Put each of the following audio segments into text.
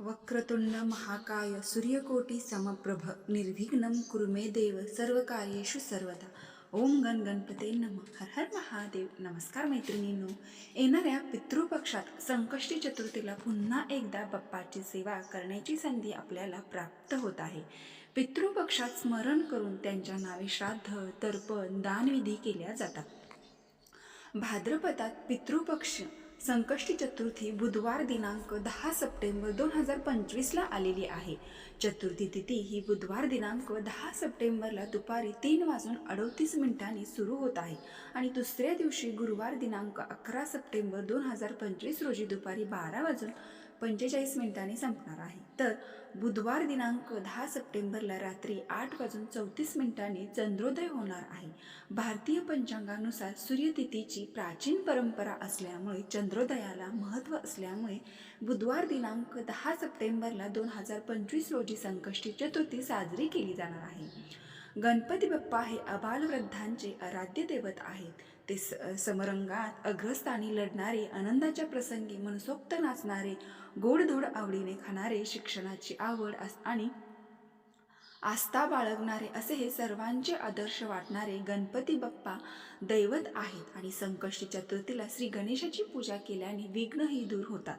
वक्रतुंड महाकाय सूर्यकोटी समप्रभ निर्विघ्नम कुरुमे देव सर्व कार्येषु सर्वदा। ओम गण गणपते नम। हर हर महादेव। नमस्कार मैत्रिणींनो। येणाऱ्या पितृपक्षात संकष्टी चतुर्थीला पुन्हा एकदा बाप्पाची सेवा करण्याची संधी आपल्याला प्राप्त होत आहे. पितृपक्षात स्मरण करून त्यांच्या नावे श्राद्ध तर्पण दानविधी केल्या जातात. भाद्रपदात पितृपक्ष संकष्टी चतुर्थी बुधवार दिनांक दहा सप्टेंबर दोन हजार पंचवीसला आलेली आहे. चतुर्थी तिथी ही बुधवार दिनांक दहा सप्टेंबरला दुपारी तीन वाजून अडतीस मिनिटांनी सुरू होत आहे आणि दुसऱ्या दिवशी गुरुवार दिनांक अकरा सप्टेंबर दोन हजार पंचवीस रोजी दुपारी बारा वाजून पंचेचाळीस मिनिटांनी संपणार आहे. तर बुधवार दिनांक दहा सप्टेंबरला रात्री आठ वाजून चौतीस मिनिटांनी चंद्रोदय होणार आहे. भारतीय पंचांगानुसार सूर्यतिथीची प्राचीन परंपरा असल्यामुळे चंद्रोदयाला महत्त्व असल्यामुळे बुधवार दिनांक दहा सप्टेंबरला दोन हजार पंचवीस रोजी संकष्टी चतुर्थी साजरी केली जाणार आहे. गणपती बाप्पा हे अबालवृद्धांचे आराध्य दैवत आहेत. ते स समरंगात अग्रस्थानी लढणारे आनंदाच्या प्रसंगी मनसोक्त नाचणारे गोडधोड आवडीने खाणारे शिक्षणाची आवड अस आणि आस्था बाळगणारे असे हे सर्वांचे आदर्श वाटणारे गणपती बाप्पा दैवत आहेत आणि संकष्टी चतुर्थीला श्री गणेशाची पूजा केल्याने विघ्नही दूर होतात.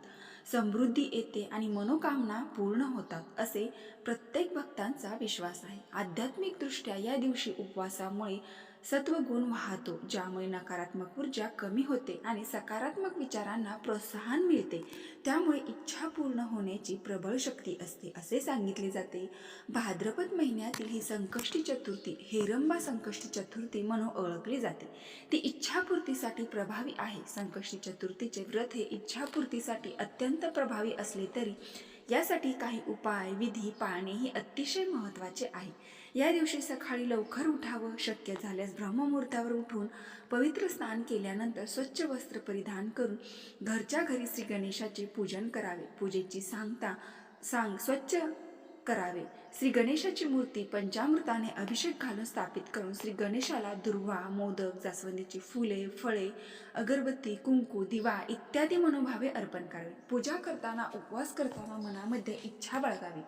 समृद्धी येते आणि मनोकामना पूर्ण होतात असे प्रत्येक भक्तांचा विश्वास आहे. आध्यात्मिकदृष्ट्या या दिवशी उपवासामुळे सत्वगुण वाहतो ज्यामुळे नकारात्मक ऊर्जा कमी होते आणि सकारात्मक विचारांना प्रोत्साहन मिळते. त्यामुळे इच्छा पूर्ण होण्याची प्रबळ शक्ती असते असे सांगितले जाते. भाद्रपद महिन्यातील ही संकष्टी चतुर्थी हेरंबा संकष्टी चतुर्थी म्हणून ओळखली जाते. ती इच्छापूर्तीसाठी प्रभावी आहे. संकष्टी चतुर्थीचे व्रत हे इच्छापूर्तीसाठी अत्यंत प्रभावी असले तरी यासाठी काही उपाय विधी पाळणे हे अतिशय महत्त्वाचे आहे. या दिवशी सकाळी लवकर उठावं शक्य झाल्यास ब्रह्ममुहूर्तावर उठून पवित्र स्नान केल्यानंतर स्वच्छ वस्त्र परिधान करून घरच्या घरी श्री गणेशाचे पूजन करावे. पूजेची सांगता सांग स्वच्छ करावे. श्री गणेशाची मूर्ती पंचामृताने अभिषेक घालून स्थापित करून श्री गणेशाला दुर्वा मोदक जास्वंदीची फुले फळे अगरबत्ती कुंकू दिवा इत्यादी मनोभावे अर्पण करावे. पूजा करताना उपवास करताना मनामध्ये इच्छा बाळगावी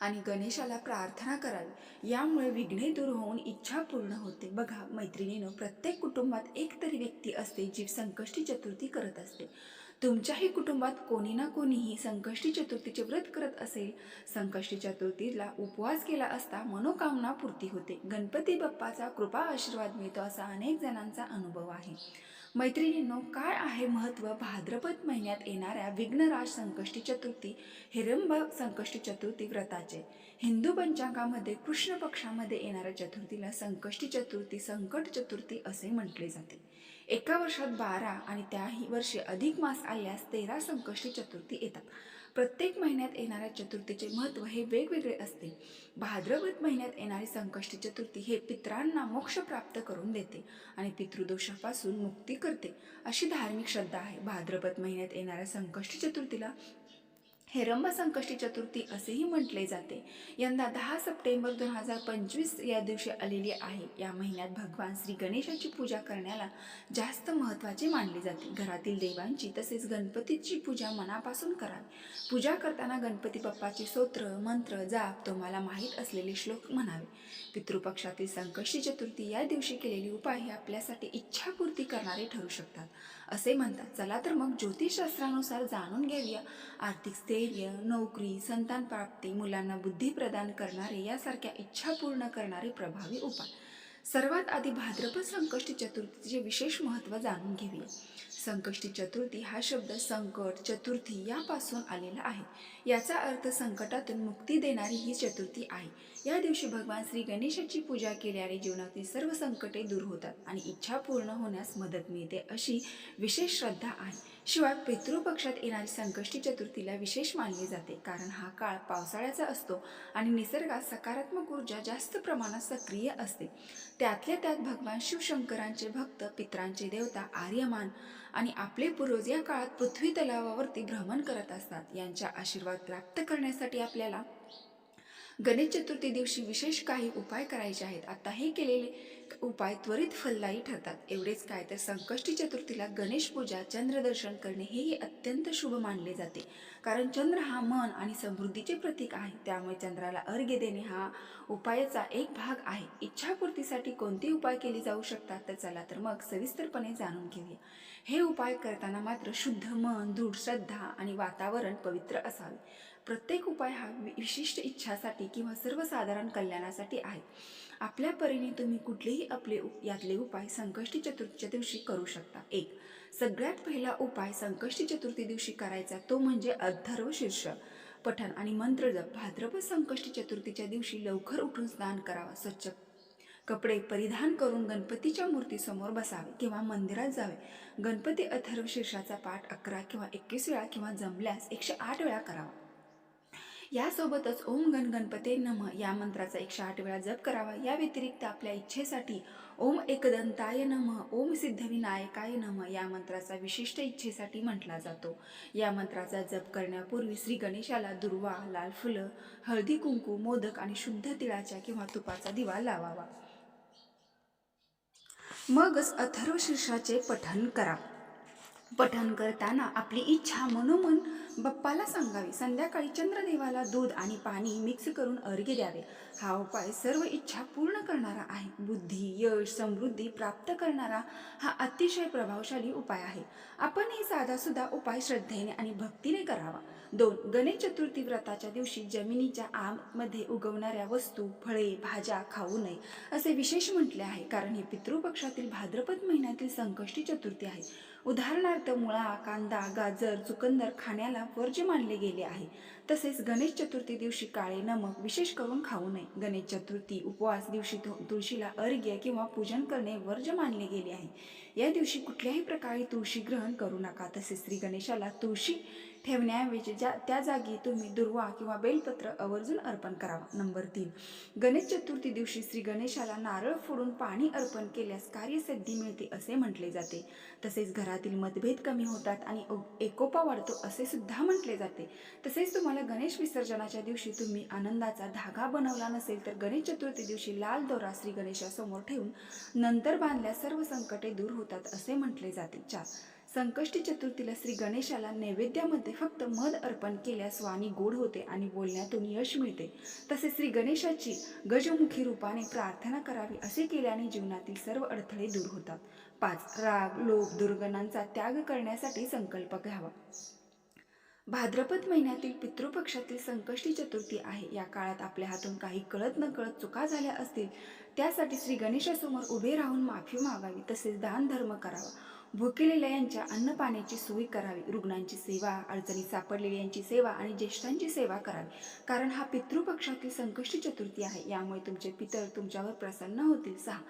आणि गणेशाला प्रार्थना करावी. यामुळे विघ्ने दूर होऊन इच्छा पूर्ण होते. बघा मैत्रिणीनं प्रत्येक कुटुंबात एक तरी व्यक्ती असते जी संकष्टी चतुर्थी करत असते. तुमच्याही कुटुंबात कोणी ना कोणीही संकष्टी चतुर्थीचे व्रत करत असेल. संकष्टी चतुर्थीला उपवास केला असता मनोकामना पूर्ती होते. गणपती बाप्पाचा कृपा आशीर्वाद मिळतो असा अनेक जणांचा अनुभव आहे. मैत्रिणींनो काय आहे महत्त्व? भाद्रपद महिन्यात येणाऱ्या विघ्नराज संकष्टी चतुर्थी हिरंब संकष्टी चतुर्थी व्रताचे. हिंदू पंचांगामध्ये कृष्ण पक्षामध्ये येणाऱ्या चतुर्थीला संकष्टी चतुर्थी संकट चतुर्थी असे म्हटले जाते. एका वर्षात बारा आणि त्याही वर्षी अधिक मास आल्यास तेरा संकष्टी चतुर्थी येतात. प्रत्येक महिन्यात येणाऱ्या चतुर्थीचे महत्त्व हे वेगवेगळे असते. भाद्रपद महिन्यात येणारी संकष्टी चतुर्थी हे पित्रांना मोक्ष प्राप्त करून देते आणि पितृदोषापासून मुक्ती करते अशी धार्मिक श्रद्धा आहे. भाद्रपद महिन्यात येणाऱ्या संकष्टी चतुर्थीला हेरंबा संकष्टी चतुर्थी असेही म्हटले जाते. यंदा दहा सप्टेंबर दोन हजार पंचवीस या दिवशी आलेली आहे. या महिन्यात भगवान श्री गणेशाची पूजा करण्याला जास्त महत्त्वाचे मानले जाते. घरातील देवांची तसेच गणपतीची पूजा मनापासून करावी. पूजा करताना गणपती बाप्पाचे स्तोत्र मंत्र जाप तुम्हाला माहीत असलेले श्लोक म्हणावे. पितृपक्षातील संकष्टी चतुर्थी या दिवशी केलेली उपाय हे आपल्यासाठी इच्छापूर्ती करणारे ठरू शकतात. असे म्हणतात चला तर मग ज्योतिषशास्त्रानुसार जाणून घेऊया. आर्थिक स्थैर्य नोकरी संतान प्राप्ती मुलांना बुद्धी प्रदान करणारे यासारख्या इच्छा पूर्ण करणारे प्रभावी उपाय. सर्वात आधी भाद्रपद संकष्टी चतुर्थीचे विशेष महत्त्व जाणून घेऊया. संकष्टी चतुर्थी हा शब्द संकट चतुर्थी यापासून आलेला आहे. याचा अर्थ संकटातून मुक्ती देणारी ही चतुर्थी आहे. या दिवशी भगवान श्री गणेशाची पूजा केल्याने जीवनातील सर्व संकटे दूर होतात आणि इच्छा पूर्ण होण्यास मदत मिळते अशी विशेष श्रद्धा आहे. शिवाय पितृपक्षात येणारी संकष्टी चतुर्थीला विशेष मानले जाते. कारण हा काळ पावसाळ्याचा असतो आणि निसर्गात सकारात्मक ऊर्जा जास्त प्रमाणात सक्रिय असते. त्यातल्या त्यात भगवान शिवशंकरांचे भक्त पित्रांचे देवता आर्यमान आणि आपले पूर्वज या काळात पृथ्वी तलावावरती भ्रमण करत असतात. यांचा आशीर्वाद प्राप्त करण्यासाठी आपल्याला गणेश चतुर्थी दिवशी विशेष काही उपाय करायचे आहेत. आता हे केलेले उपाय त्वरित फलदायी ठरतात. एवढेच काय तर संकष्टी चतुर्थीला गणेश पूजा चंद्रदर्शन करणे हेही अत्यंत शुभ मानले जाते. कारण चंद्र हा मन आणि समृद्धीचे प्रतीक आहे. त्यामुळे चंद्राला अर्घ्य देणे हा उपायाचा एक भाग आहे. इच्छापूर्तीसाठी कोणते उपाय केले जाऊ शकतात? तर चला तर मग सविस्तरपणे जाणून घेऊया. हे उपाय करताना मात्र शुद्ध मन दृढ श्रद्धा आणि वातावरण पवित्र असावे. प्रत्येक उपाय हा वि- विशिष्ट इच्छासाठी किंवा सर्वसाधारण कल्याणासाठी आहे. आपल्या परीने तुम्ही कुठलेही आपले उप- यातले उपाय संकष्टी चतुर्थीच्या दिवशी करू शकता. एक सगळ्यात पहिला उपाय संकष्टी चतुर्थी दिवशी करायचा तो म्हणजे अथर्व शीर्ष पठण आणि मंत्र जप. भाद्रपद संकष्टी चतुर्थीच्या दिवशी लवकर उठून स्नान करावा स्वच्छ कपडे परिधान करून गणपतीच्या मूर्तीसमोर बसावे किंवा मंदिरात जावे. गणपती अथर्व शीर्षाचा पाठ अकरा किंवा एकवीस वेळा किंवा जमल्यास एकशे आठ वेळा करावा. यासोबतच ओम गण गणपते नम या मंत्राचा एकशे आठ वेळा जप करावा. या व्यतिरिक्त आपल्या इच्छेसाठी ओम एकदंताय नम ओम सिद्धविनायकाय नम या मंत्राचा विशिष्ट इच्छेसाठी म्हटला जातो. या मंत्राचा जप करण्यापूर्वी श्री गणेशाला दुर्वा लाल फुलं हळदी कुंकू मोदक आणि शुद्ध तिळाच्या किंवा तुपाचा दिवा लावावा. मगच अथर्व शीर्षाचे पठण करा. पठण करताना आपली इच्छा मनोमन बाप्पाला सांगावी. संध्याकाळी चंद्रदेवाला दूध आणि पाणी मिक्स करून अर्घ्य द्यावे. हा उपाय सर्व इच्छा पूर्ण करणारा आहे. बुद्धी यश समृद्धी प्राप्त करणारा हा अतिशय प्रभावशाली उपाय आहे. आपण हे साधासुद्धा उपाय श्रद्धेने आणि भक्तीने करावा. दोन गणेश चतुर्थी व्रताच्या दिवशी जमिनीच्या आमध्ये उगवणाऱ्या वस्तू फळे भाज्या खाऊ नये असे विशेष म्हटले आहे. कारण हे पितृपक्षातील भाद्रपद महिन्यातील संकष्टी चतुर्थी आहे. उदाहरणार्थ मुळा कांदा गाजर चुकंदर खाण्याला वर्ज्य मानले गेले आहे. तसेच गणेश चतुर्थी दिवशी काळे नमक विशेष करून खाऊ नये. गणेश चतुर्थी उपवास दिवशी तुळशीला अर्घ्य किंवा पूजन करणे वर्ज्य मानले गेले आहे. या दिवशी कुठल्याही प्रकारे तुळशी ग्रहण करू नका. तसेच श्री गणेशाला तुळशी ठेवण्याऐवजी ज्या त्या जागी तुम्ही दुर्वा किंवा बेलपत्र आवर्जून अर्पण करावा. नंबर तीन. गणेश चतुर्थी दिवशी श्री गणेशाला नारळ फोडून पाणी अर्पण केल्यास कार्यसिद्धी मिळते असे म्हटले जाते. तसेच घरातील मतभेद कमी होतात आणि एकोपा वाढतो असे सुद्धा म्हटले जाते. तसेच तुम्हाला गणेश विसर्जनाच्या दिवशी तुम्ही आनंदाचा धागा बनवला नसेल तर गणेश चतुर्थी दिवशी लाल दोरा श्री गणेशासमोर ठेवून नंतर बांधल्यास सर्व संकटे दूर होतात असे म्हटले जाते. चार. संकष्टी चतुर्थीला श्री गणेशाला नैवेद्यामध्ये फक्त मध अर्पण केल्यास वाणी गोड होते आणि बोलण्यातून यश मिळते. तसेच श्री गणेशाची गजमुखी रूपाने प्रार्थना करावी असे केल्याने जीवनातील सर्व अडथळे दूर होतात. पाच राग लोभ दुर्गणांचा त्याग करण्यासाठी संकल्प घ्यावा. भाद्रपद महिन्यातील पितृपक्षातील संकष्टी चतुर्थी आहे. या काळात आपल्या हातून काही कळत न कळत चुका झाल्या असतील त्यासाठी श्री गणेशासमोर उभे राहून माफी मागावी तसेच दान धर्म करावा. भुकेलेल्यांच्या अन्नपाण्याची सोय करावी रुग्णांची सेवा अडचणी सापडलेली यांची सेवा आणि ज्येष्ठांची सेवा करावी. कारण हा पितृपक्षातील संकष्टी चतुर्थी आहे. यामुळे तुमचे पितर तुमच्यावर प्रसन्न होतील. सहा.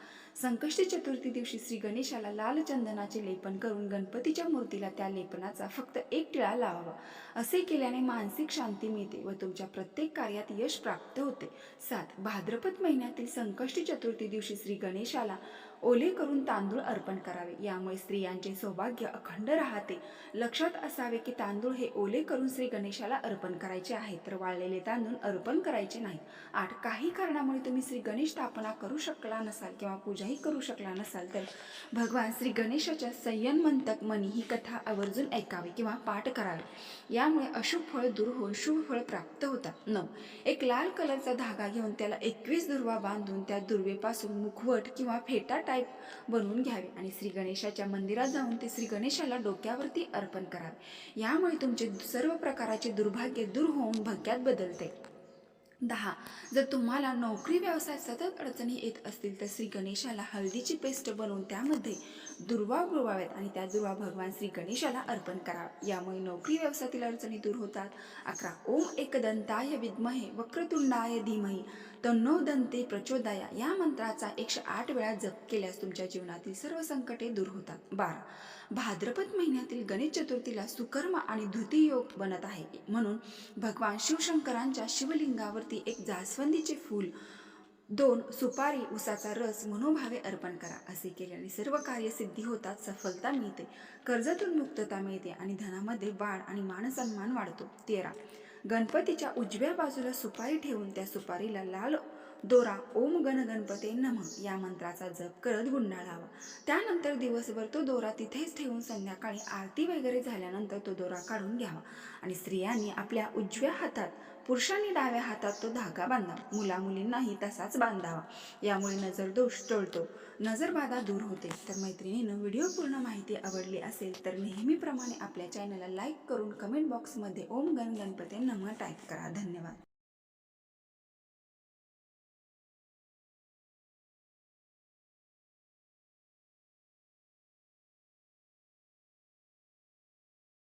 संकष्टी चतुर्थी दिवशी श्री गणेशाला लाल चंदनाचे लेपन करून गणपतीच्या मूर्तीला त्या लेपनाचा फक्त एक टिळा लावावा. असे केल्याने मानसिक शांती मिळते व तुमच्या प्रत्येक कार्यात यश प्राप्त होते. सात. भाद्रपद महिन्यातील संकष्टी चतुर्थी दिवशी श्री गणेशाला ओले करून तांदूळ अर्पण करावे. यामुळे स्त्रियांचे सौभाग्य अखंड राहते. लक्षात असावे की तांदूळ हे ओले करून श्री गणेशाला अर्पण करायचे आहे तर वाळलेले तांदूळ अर्पण करायचे नाही आठ काही कारणामुळे तुम्ही श्री गणेश स्थापना करू शकला नसाल किंवा पूजाही करू शकला नसाल तर भगवान श्री गणेशाच्या संयनमंतक मनी ही कथा आवर्जून ऐकावी किंवा पाठ करावे. यामुळे अशुभ फळ दूर होऊन शुभ फळ प्राप्त होतात. नऊ एक लाल कलरचा धागा घेऊन त्याला एकवीस दुर्वा बांधून त्या दुर्वेपासून मुखवट किंवा फेटा टाईप बनवून घ्यावे आणि श्री गणेशाच्या मंदिरात जाऊन ते श्री गणेशाला डोक्यावरती अर्पण करावे. यामुळे तुमचे सर्व प्रकाराचे दुर्भाग्य दूर होऊन भग्यात बदलते. दहा. जर तुम्हाला नोकरी व्यवसायात सतत अडचणी येत असतील तर श्री गणेशाला हळदीची पेस्ट बनवून त्यामध्ये दुर्वा बुडवाव्यात आणि त्या दुर्वा भगवान श्री गणेशाला अर्पण करावा. यामुळे नोकरी व्यवसायातील अडचणी दूर होतात. अकरा. ओम एकदंताय विद्महे वक्रतुंडाय धीमही. तन्नो दंते प्रचोदया या मंत्राचा एकशे आठ वेळा जप केल्यास तुमच्या जीवनातील सर्व संकटे दूर होतात. बारा. भाद्रपद महिन्यातील गणेश चतुर्थीला सुकर्म आणि धुती योग बनत आहे. म्हणून भगवान शिवशंकरांच्या शिवलिंगावरती एक जास्वंदीचे फूल दोन सुपारी उसाचा रस मनोभावे अर्पण करा. असे केल्याने सर्व कार्य सिद्धी होतात सफलता मिळते कर्जातून मुक्तता मिळते आणि धनामध्ये वाढ आणि मानसन्मान वाढतो. तेरा. गणपतीच्या उजव्या बाजूला सुपारी ठेवून त्या सुपारीला लाल दोरा ओम गण गणपते नम या मंत्राचा जप करत गुंडाळावा. त्यानंतर दिवसभर तो दोरा तिथेच ठेवून संध्याकाळी आरती वगैरे झाल्यानंतर तो दोरा काढून घ्यावा. आणि स्त्रियांनी आपल्या उजव्या हातात पुरुषांनी डाव्या हातात तो धागा बांधावा. मुला मुलींनाही तसाच बांधावा. यामुळे नजर दोष टळतो. नजरबाधा दूर होते. तर मैत्रिणीनं व्हिडिओ पूर्ण माहिती आवडली असेल तर नेहमीप्रमाणे आपल्या चॅनलला लाईक करून कमेंट बॉक्समध्ये ओम गण गणपती नम टाईप करा. धन्यवाद.